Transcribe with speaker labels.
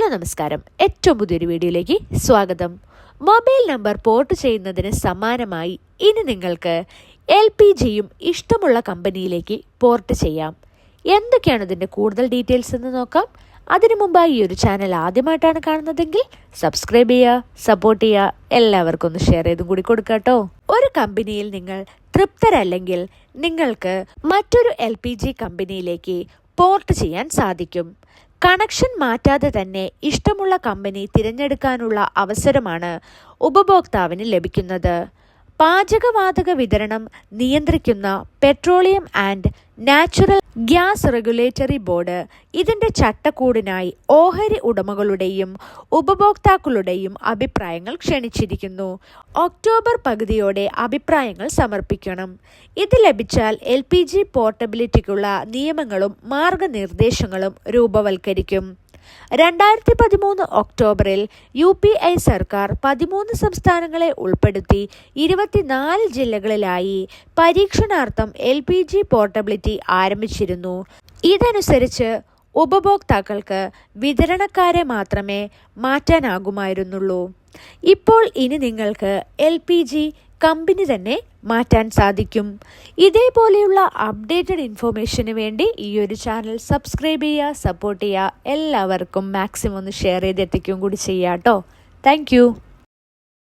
Speaker 1: Hello നമസ്കാരം. ഏറ്റവും പുതിയൊരു വീഡിയോയിലേക്ക് സ്വാഗതം. മൊബൈൽ നമ്പർ പോർട്ട് ചെയ്യുന്നതിന് സമാനമായി ഇനി നിങ്ങൾക്ക് എൽ പി ജിയും ഇഷ്ടമുള്ള കമ്പനിയിലേക്ക് പോർട്ട് ചെയ്യാം. എന്തൊക്കെയാണ് ഇതിന്റെ കൂടുതൽ ഡീറ്റെയിൽസ് എന്ന് നോക്കാം. അതിനു മുമ്പായി ഈ ഒരു ചാനൽ ആദ്യമായിട്ടാണ് കാണുന്നതെങ്കിൽ സബ്സ്ക്രൈബ് ചെയ്യുക സപ്പോർട്ട് ചെയ്യുക എല്ലാവർക്കും ഒന്ന് ഷെയർ ചെയ്തും കൂടി കൊടുക്കുക കേട്ടോ. ഒരു കമ്പനിയിൽ നിങ്ങൾ തൃപ്തരല്ലെങ്കിൽ നിങ്ങൾക്ക് മറ്റൊരു എൽ പി ജി കമ്പനിയിലേക്ക് പോർട്ട് ചെയ്യാൻ സാധിക്കും. കണക്ഷൻ മാറ്റാതെ തന്നെ ഇഷ്ടമുള്ള കമ്പനി തിരഞ്ഞെടുക്കാനുള്ള അവസരമാണ് ഉപഭോക്താവിന് ലഭിക്കുന്നത്. പാചകവാതക വിതരണം നിയന്ത്രിക്കുന്ന petroleum and natural gas regulatory board ഇതിന്റെ ചട്ടക്കൂടിനായി ഓഹരി ഉടമകളുടെയും ഉപഭോക്താക്കളുടെയും അഭിപ്രായങ്ങൾ ക്ഷണിച്ചിരിക്കുന്നു. ഒക്ടോബർ പകുതിയോടെ അഭിപ്രായങ്ങൾ സമർപ്പിക്കണം. ഇത് ലഭിച്ചാൽ എൽ പോർട്ടബിലിറ്റിക്കുള്ള നിയമങ്ങളും മാർഗനിർദ്ദേശങ്ങളും രൂപവൽക്കരിക്കും. രണ്ടായിരത്തി പതിമൂന്ന് ഒക്ടോബറിൽ യു പി ഐ സർക്കാർ പതിമൂന്ന് സംസ്ഥാനങ്ങളെ ഉൾപ്പെടുത്തി ഇരുപത്തിനാല് ജില്ലകളിലായി പരീക്ഷണാർത്ഥം എൽ പി ജി പോർട്ടബിലിറ്റി ആരംഭിച്ചിരുന്നു. ഇതനുസരിച്ച് ഉപഭോക്താക്കൾക്ക് വിതരണക്കാരെ മാത്രമേ മാറ്റാനാകുമായിരുന്നുള്ളൂ. ഇപ്പോൾ ഇനി നിങ്ങൾക്ക് എൽ പി ജി കമ്പനി തന്നെ മാറ്റാൻ സാധിക്കും. ഇതേപോലെയുള്ള അപ്ഡേറ്റഡ് ഇൻഫോർമേഷന് വേണ്ടി ഈ ഒരു ചാനൽ സബ്സ്ക്രൈബ് ചെയ്യുക സപ്പോർട്ട് ചെയ്യുക. എല്ലാവർക്കും മാക്സിമം ഒന്ന് ഷെയർ ചെയ്ത് കൂടി ചെയ്യാം കേട്ടോ താങ്ക്